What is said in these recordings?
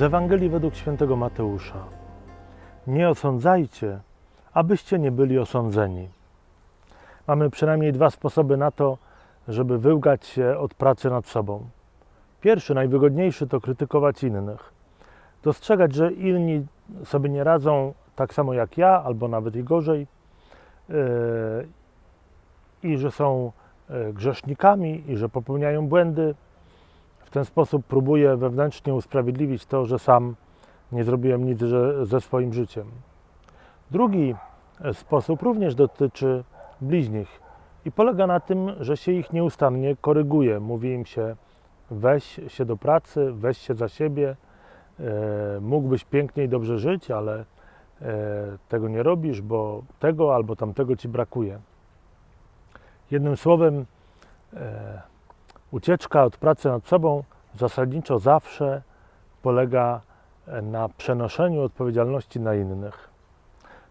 Z Ewangelii według świętego Mateusza. Nie osądzajcie, abyście nie byli osądzeni. Mamy przynajmniej dwa sposoby na to, żeby wyłgać się od pracy nad sobą. Pierwszy, najwygodniejszy, to krytykować innych. Dostrzegać, że inni sobie nie radzą tak samo jak ja, albo nawet i gorzej, yy, i że są yy, grzesznikami, i że popełniają błędy. W ten sposób próbuję wewnętrznie usprawiedliwić to, że sam nie zrobiłem nic że, ze swoim życiem. Drugi e, sposób również dotyczy bliźnich i polega na tym, że się ich nieustannie koryguje. Mówi im się, weź się do pracy, weź się za siebie, e, mógłbyś pięknie i dobrze żyć, ale e, tego nie robisz, bo tego albo tamtego ci brakuje. Jednym słowem, ucieczka od pracy nad sobą zasadniczo zawsze polega e, na przenoszeniu odpowiedzialności na innych.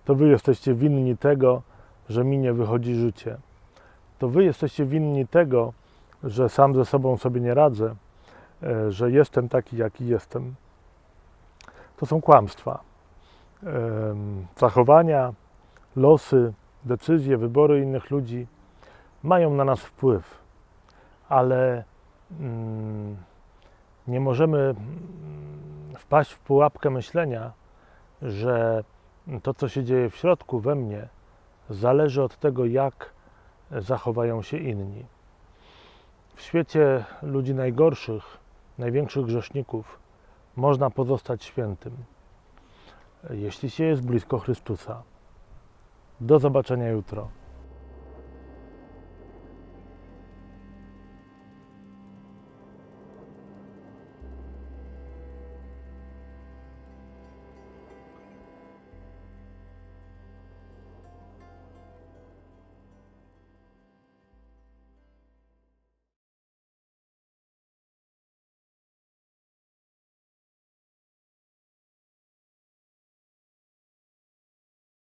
To wy jesteście winni tego, że mi nie wychodzi życie. To wy jesteście winni tego, że sam ze sobą sobie nie radzę, e, że jestem taki, jaki jestem. To są kłamstwa. Em, Zachowania, losy, decyzje, wybory innych ludzi mają na nas wpływ, ale mm, nie możemy mm, wpaść w pułapkę myślenia, że to, co się dzieje w środku we mnie, zależy od tego, jak zachowają się inni. W świecie ludzi najgorszych, największych grzeszników, można pozostać świętym, jeśli się jest blisko Chrystusa. Do zobaczenia jutro.